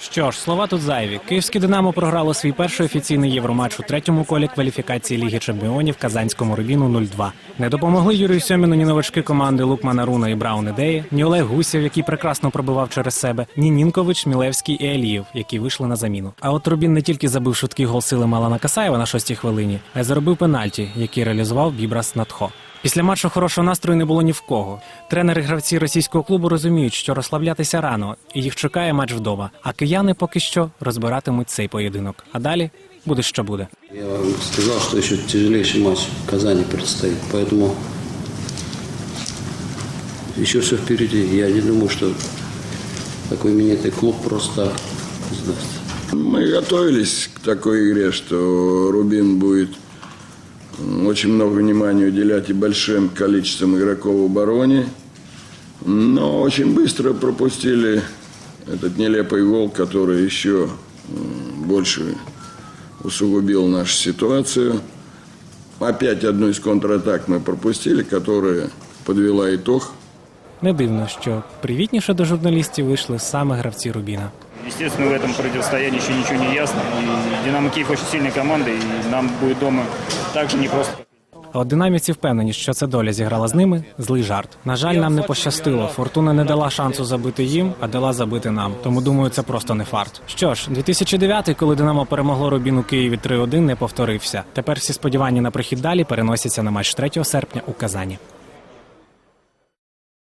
Що ж, слова тут зайві. Київське Динамо програло свій перший офіційний євроматч у третьому колі кваліфікації Ліги Чемпіонів Казанському Рубіну 0-2. Не допомогли Юрію Сьоміну ні новачки команди Лукмана Руна і Браун Ідеї, ні Олег Гусєв, який прекрасно пробивав через себе, ні Нінкович, Мілевський і Алієв, які вийшли на заміну. А от Рубін не тільки забив швидкий гол сили Малана Касаєва на шостій хвилині, а й заробив пенальті, який реалізував Бібрас Надхо. Після матчу хорошого настрою не було ні в кого. Тренери гравці російського клубу розуміють, що розслаблятися рано, і їх чекає матч вдома. А кияни поки що розбиратимуть цей поєдинок. А далі буде що буде. Я вам сказал, что еще тяжелейший матч в Казани предстоит. Поэтому еще все впереди. Я не думаю, что такой именитый клуб просто так сдастся. Мы готовились к такой игре, что Рубин будет м, очень много внимания уделять и большим количеством игроков в обороне. Но очень быстро пропустили этот нелепый гол, который еще м, больше усугубил нашу ситуацию. Опять одну из контратак мы пропустили, которая подвела итог. Не дивно, що привітніше до журналістів вийшли саме гравці Рубіна. Естественно, в этом противостоянии еще ничего не ясно. И «Динамо Киев» очень сильная команда, и нам будет дома так же непросто. А от динаміці впевнені, що це доля зіграла з ними. Злий жарт. На жаль, нам не пощастило. Фортуна не дала шансу забити їм, а дала забити нам. Тому думаю, це просто не фарт. Що ж, 2009, коли Динамо перемогло Рубін у Києві 3-1, не повторився. Тепер всі сподівання на прихід далі переносяться на матч 3 серпня у Казані.